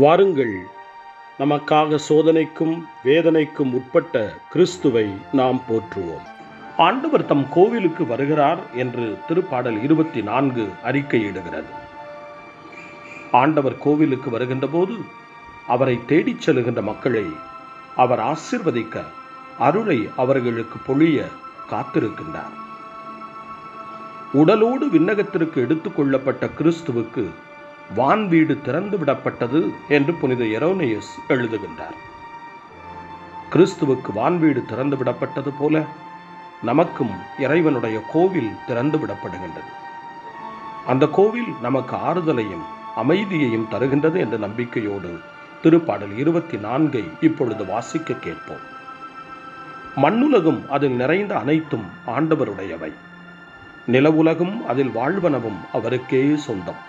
வாருங்கள். நமக்காக சோதனைக்கும் வேதனைக்கும் உட்பட்ட கிறிஸ்துவை நாம் போற்றுவோம். ஆண்டவர் தம் கோவிலுக்கு வருகிறார் என்று திருப்பாடல் இருபத்தி நான்கு அறிக்கையிடுகிறது. ஆண்டவர் கோவிலுக்கு வருகின்ற போது அவரை தேடிச் செல்கின்ற மக்களை அவர் ஆசிர்வதிக்க அருளை அவர்களுக்கு பொழிய காத்திருக்கின்றார். உடலோடு விண்ணகத்திற்கு எடுத்துக் கொள்ளப்பட்ட கிறிஸ்துவுக்கு வான் வீடு திறந்து விடப்பட்டது என்று புனித எரோனியஸ் எழுதுகின்றார். கிறிஸ்துவுக்கு வான் வீடு திறந்து விடப்பட்டது போல நமக்கும் இறைவனுடைய கோவில் திறந்து விடப்படுகின்றது. அந்த கோவில் நமக்கு ஆறுதலையும் அமைதியையும் தருகின்றது என்ற நம்பிக்கையோடு திருப்பாடல் இருபத்தி நான்கை இப்பொழுது வாசிக்க கேட்போம். மண்ணுலகும் அதில் நிறைந்த அனைத்தும் ஆண்டவருடையவை. நிலவுலகும் அதில் வாழ்வனவும் அவருக்கே சொந்தம்.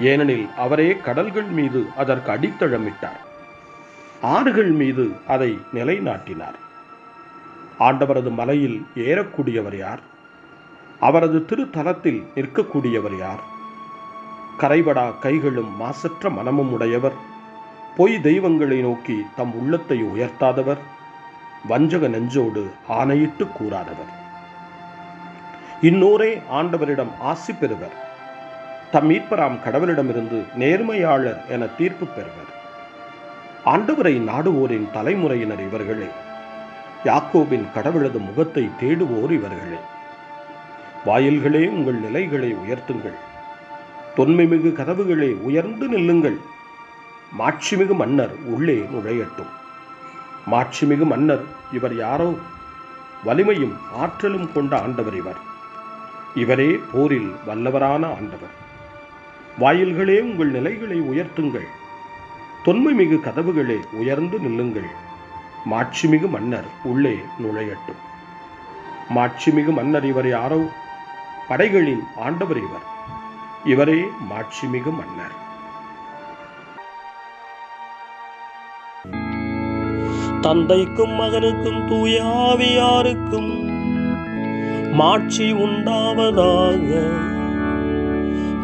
ஏனெனில் அவரே கடல்கள் மீது அதற்கு அடித்தளமிட்டார் ஆறுகள் மீது அதை நிலைநாட்டினார். ஆண்டவரது மலையில் ஏறக்கூடியவர் யார்? அவரது திருத்தலத்தில் நிற்கக்கூடியவர் யார்? கரைபடா கைகளும் மாசற்ற மனமும் உடையவர். பொய் தெய்வங்களை நோக்கி தம் உள்ளத்தை உயர்த்தாதவர். வஞ்சக நெஞ்சோடு ஆணையிட்டு கூறாதவர். இன்னோரே ஆண்டவரிடம் ஆசி பெறுவர். தம் மீட்பராம் கடவுளிடமிருந்து நேர்மையாளர் என தீர்ப்பு பெறுவர். ஆண்டவரை நாடுவோரின் தலைமுறையினர் இவர்களே யாக்கோபின் கடவுளது முகத்தை தேடுவோர் இவர்களே. வாயில்களே உங்கள் நிலைகளை உயர்த்துங்கள். தொன்மைமிகு கதவுகளே உயர்ந்து நில்லுங்கள். மாட்சிமிகு மன்னர் உள்ளே நுழையட்டும். மாட்சிமிகு மன்னர் இவர் யாரோ? வலிமையும் ஆற்றலும் கொண்ட ஆண்டவர் இவர். இவரே போரில் வல்லவரான ஆண்டவர். வாயில்களே உங்கள் நிலைகளை உயர்த்துங்கள். தொன்மை மிகு கதவுகளே உயர்ந்து நில்லுங்கள். மாட்சிமிகு மன்னர் உள்ளே நுழையட்டும். மாட்சிமிகு மன்னர் இவர் யாரோ? படைகளின் ஆண்டவர் இவர். இவரே மாட்சிமிகு மன்னர். தந்தைக்கும் மகனுக்கும் தூயாவியாருக்கும் மாட்சி உண்டாவதாக.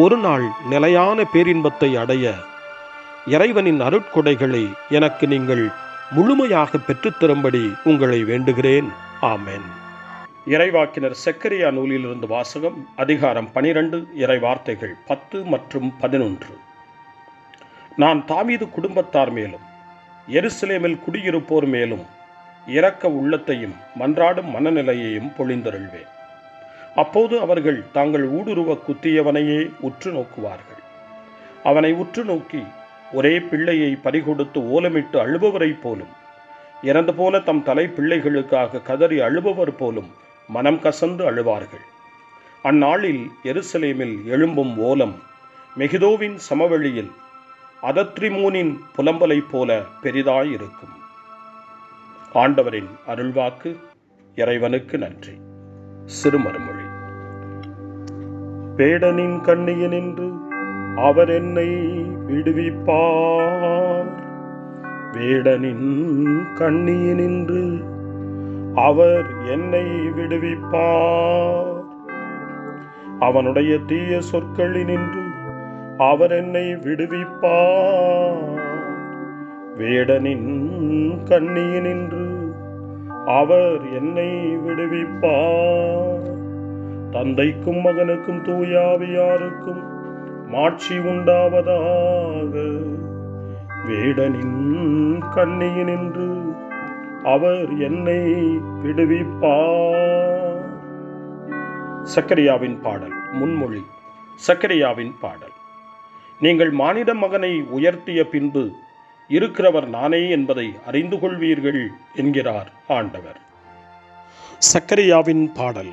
ஒரு நாள் நிலையான பேரின்பத்தை அடைய இறைவனின் அருட்கொடைகளை எனக்கு நீங்கள் முழுமையாக பெற்றுத்தரும்படி உங்களை வேண்டுகிறேன். ஆமென். இறைவாக்கினர் செக்கரியா நூலிலிருந்து வாசகம் அதிகாரம் பனிரெண்டு இறை வார்த்தைகள் பத்து மற்றும் பதினொன்று. நான் தாமீது குடும்பத்தார் மேலும் எருசலேமில் குடியிருப்போர் மேலும் இரக்க உள்ளத்தையும் மன்றாடும் மனநிலையையும் பொழிந்தருள்வேன். அப்போது அவர்கள் தாங்கள் ஊடுருவ குத்தியவனையே உற்று நோக்குவார்கள். அவனை உற்று நோக்கி ஒரே பிள்ளையை பறிகொடுத்து ஓலமிட்டு அழுபவரைப் போலும் இறந்து போல தம் தலை பிள்ளைகளுக்காக கதறி அழுபவர் போலும் மனம் கசந்து அழுவார்கள். அந்நாளில் எருசலேமில் எழும்பும் ஓலம் மெகிதோவின் சமவெளியில் அதத்ரிமூனின் புலம்பலைப் போல பெரிதாயிருக்கும். ஆண்டவரின் அருள்வாக்கு இறைவனுக்கு நன்றி. வேடனின் கண்ணிய நின்று அவர் என்னை விடுவிப்பார். வேடனின் கண்ணியனின்று அவர் என்னை விடுவிப்பார். அவனுடைய தீய சொற்களினின்று அவர் என்னை விடுவிப்பார். வேடனின் கண்ணியினின்று அவர் என்னை விடுவிப்பார். தந்தைக்கும் மகனுக்கும் தூயாவியாருக்கும் மாட்சி உண்டாவதாக. வேடனின் கண்ணியினின்று அவர் என்னை விடுவிப்பார். சக்கரியாவின் பாடல் முன்மொழி. சக்கரியாவின் பாடல். நீங்கள் மானிட மகனை உயர்த்திய பின்பு இருக்கிறவர் நானே என்பதை அறிந்து கொள்வீர்கள் என்கிறார் ஆண்டவர். சக்கரியாவின் பாடல்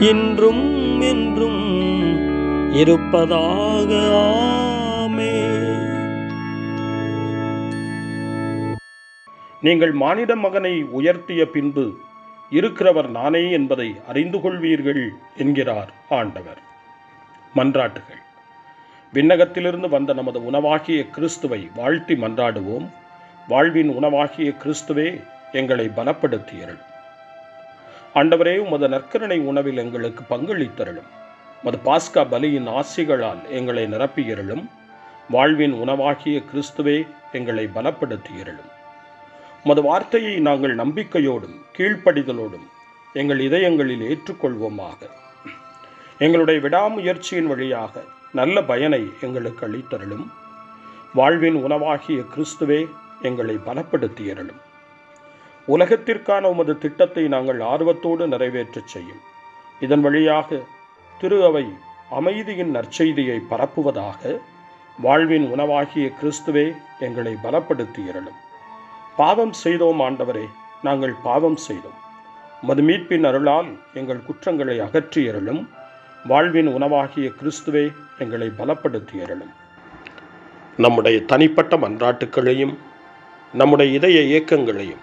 இன்றும் என்றும் இருப்பதாக ஆமே. நீங்கள் மானிட மகனை உயர்த்திய பின்பு இருக்கிறவர் நானே என்பதை அறிந்து கொள்வீர்கள் என்கிறார் ஆண்டவர். மன்றாட்டுகள். விண்ணகத்திலிருந்து வந்த நமது உணவாகிய கிறிஸ்துவை வாழ்த்தி மன்றாடுவோம். வாழ்வின் உணவாகிய கிறிஸ்துவே எங்களை பலப்படுத்தியருள். ஆண்டவரே உமது நற்கரணை உணவில் எங்களுக்கு பங்களித்தருளும். மது பாஸ்கா பலியின் ஆசிகளால் எங்களை நிரப்பியிருளும். வாழ்வின் உணவாகிய கிறிஸ்துவே எங்களை பலப்படுத்தியிருளும். உமது வார்த்தையை நாங்கள் நம்பிக்கையோடும் கீழ்ப்படிதலோடும் எங்கள் இதயங்களில் ஏற்றுக்கொள்வோமாக. எங்களுடைய விடாமுயற்சியின் வழியாக நல்ல பயனை எங்களுக்கு அளித்தருளும். வாழ்வின் உணவாகிய கிறிஸ்துவே எங்களை பலப்படுத்தியருளும். உலகத்திற்கான உமது திட்டத்தை நாங்கள் ஆர்வத்தோடு நிறைவேற்றச் செய்யும். இதன் வழியாக திரு அவை அமைதியின் நற்செய்தியை பரப்புவதாக வாழ்வின் உணவாகிய கிறிஸ்துவே எங்களை பலப்படுத்தியருளும் பாவம் செய்தோம் ஆண்டவரே நாங்கள் பாவம் செய்தோம். மது மீட்பின் அருளால் எங்கள் குற்றங்களை அகற்றி இரலும் வாழ்வின் உணவாகிய கிறிஸ்துவே எங்களை பலப்படுத்தி இரலும் நம்முடைய தனிப்பட்ட மன்றாட்டுக்களையும் நம்முடைய இதய இயக்கங்களையும்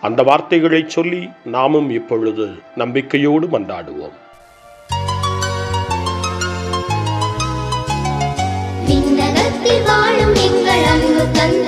அந்த வார்த்தைகளை சொல்லி நாமும் இப்பொழுது நம்பிக்கையோடு மன்றாடுவோம். வாழும் எங்கள் அன்பு தந்த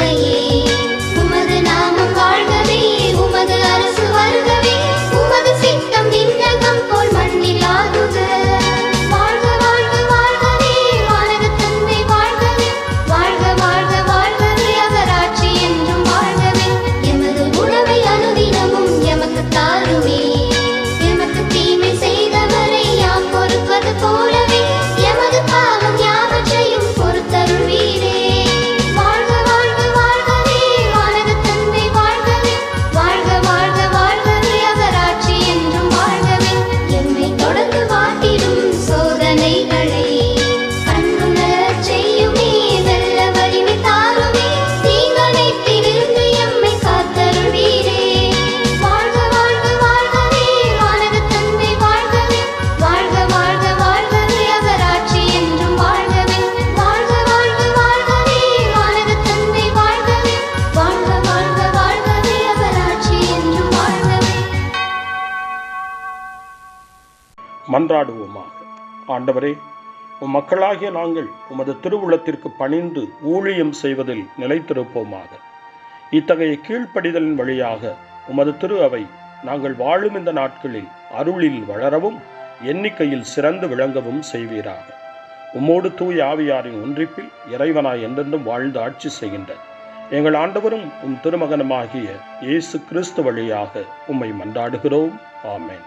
மன்றாடுவோமாக ஆண்டவரே உம் மக்களாகிய நாங்கள் உமது திருவுளத்திற்கு பணிந்து ஊழியம் செய்வதில் நிலைத்திருப்போமாக. இத்தகைய கீழ்ப்படிதலின் வழியாக உமது திரு அவை நாங்கள் வாழும் இந்த நாட்களில் அருளில் வளரவும் எண்ணிக்கையில் சிறந்து விளங்கவும் செய்வீராக. உம்மோடு தூய் ஆவியாரின் ஒன்றிப்பில் இறைவனாய் என்றென்றும் வாழ்ந்து ஆட்சி செய்கின்ற எங்கள் ஆண்டவரும் உம் திருமகனமாகிய இயேசு கிறிஸ்து வழியாக உம்மை மன்றாடுகிறோம். ஆமேன்.